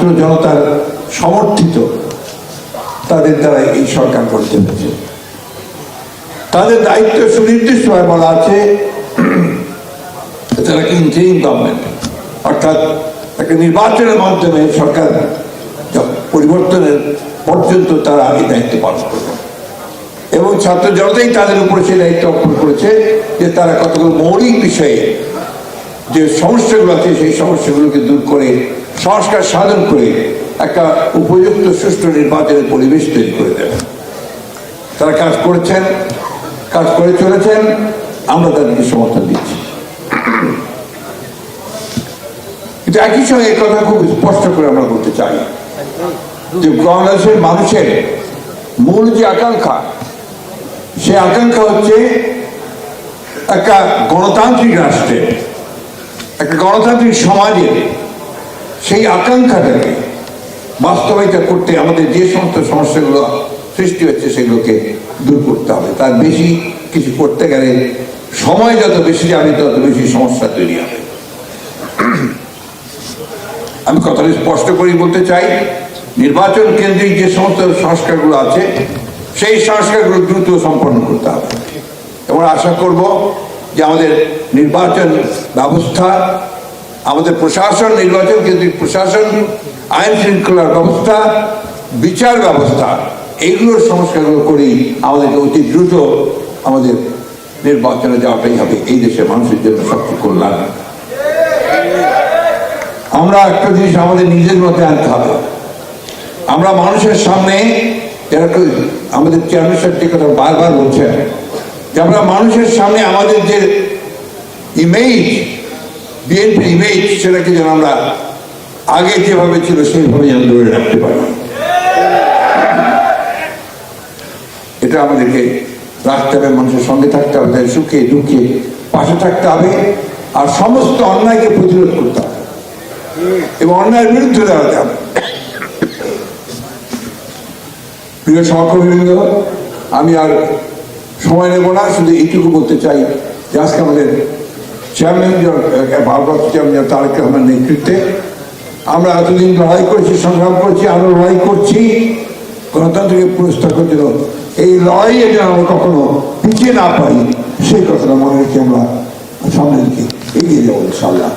ছাত্র জনতার সমর্থিত তাদের দ্বারা এই সরকার করতে হয়েছে তাদের দায়িত্ব সুনির্দিষ্ট সুনির্দিষ্টভাবে বলা আছে তারা ইন্টারিম গভর্নমেন্ট অর্থাৎ একটা নির্বাচনের মাধ্যমে সরকার পরিবর্তনের পর্যন্ত তারা এই দায়িত্ব পালন করবে। এবং ছাত্র জনতাই তাদের উপরে সেই দায়িত্ব অর্পণ করেছে, যে তারা কতগুলো মৌলিক বিষয়ে যে সমস্যাগুলো আছে, সেই সমস্যাগুলোকে দূর করে সংস্কার সাধন করে একটা উপযুক্ত সুষ্ঠু নির্বাচনের পরিবেশ তৈরি করে দেবে। তারা কাজ করেছেন, কাজ করে চলেছেন, আমরা তাদেরকে সমর্থন দিচ্ছি। কিন্তু একই সঙ্গে এই কথা খুব স্পষ্ট করে আমরা বলতে চাই যে বাংলাদেশের মানুষের মূল যে আকাঙ্ক্ষা সে আকাঙ্ক্ষা হচ্ছে একটা গণতান্ত্রিক রাষ্ট্রের, একটা গণতান্ত্রিক সমাজের সেই আকাঙ্ক্ষাটাকে বাস্তবায়িত করতে আমাদের যে সমস্ত সমস্যাগুলো সৃষ্টি হচ্ছে, সেগুলোকে দূর করতে হবে। তার বেশি কিছু করতে গেলে সময় যত বেশি যাবে, তত বেশি সমস্যা তৈরি হবে। আমি কথাটা স্পষ্ট করেই বলতে চাই, নির্বাচন কেন্দ্রিক যে সমস্ত সংস্কারগুলো আছে, সেই সংস্কারগুলো দ্রুত সম্পন্ন করতে হবে। এবং আশা করব যে আমাদের নির্বাচন ব্যবস্থা আমাদের প্রশাসন, নির্বাচন কেন্দ্রিক প্রশাসন, আইন শৃঙ্খলার ব্যবস্থা, বিচার ব্যবস্থা, এইগুলোর সংস্কারগুলো করেই আমাদেরকে অতি দ্রুত আমাদের নির্বাচনে যাওয়াটাই হবে। এই দেশের মানুষের জন্য সবচেয়ে কল্যাণ। আমরা একটা জিনিস আমাদের নিজের মধ্যে আনতে হবে। আমরা মানুষের সামনে আমাদের চেয়ারম্যান সাহেব যে কথা বারবার বলছেন যে আমরা মানুষের সামনে আমাদের যে ইমেজ বিএনপির ইমেজ সেটাকে যেন আমরা আগে যেভাবে ছিল সেইভাবে যেন ধরে রাখতে পারি। এটা আমাদেরকে রাখতে হবে, মানুষের সঙ্গে থাকতে হবে, তাদের সুখে, দুঃখে পাশে থাকতে হবে আর সমস্ত অন্যায়কে প্রতিরোধ করতে হবে এবং অন্যায়ের বিরুদ্ধে দাঁড়াতে হবে। প্রিয় সহকর্মীবৃন্দ, আমি আর সময় নেব না, শুধু এইটুকু বলতে চাই যে আজকে আমাদের চেয়ারম্যান ভারপ্রাপ্ত চেয়ারম্যান তারেক রহমান নেতৃত্বে। আমরা এতদিন লড়াই করেছি, সংগ্রাম করছি আরও লড়াই করছি। গণতন্ত্রকে পুরস্কার করতে এই লড়াই যেন আমরা কখনো পিছিয়ে না পাই। সেই কথাটা মনে রেখে আমরা সামনে দিকে এগিয়ে যাব ইনশাল্লাহ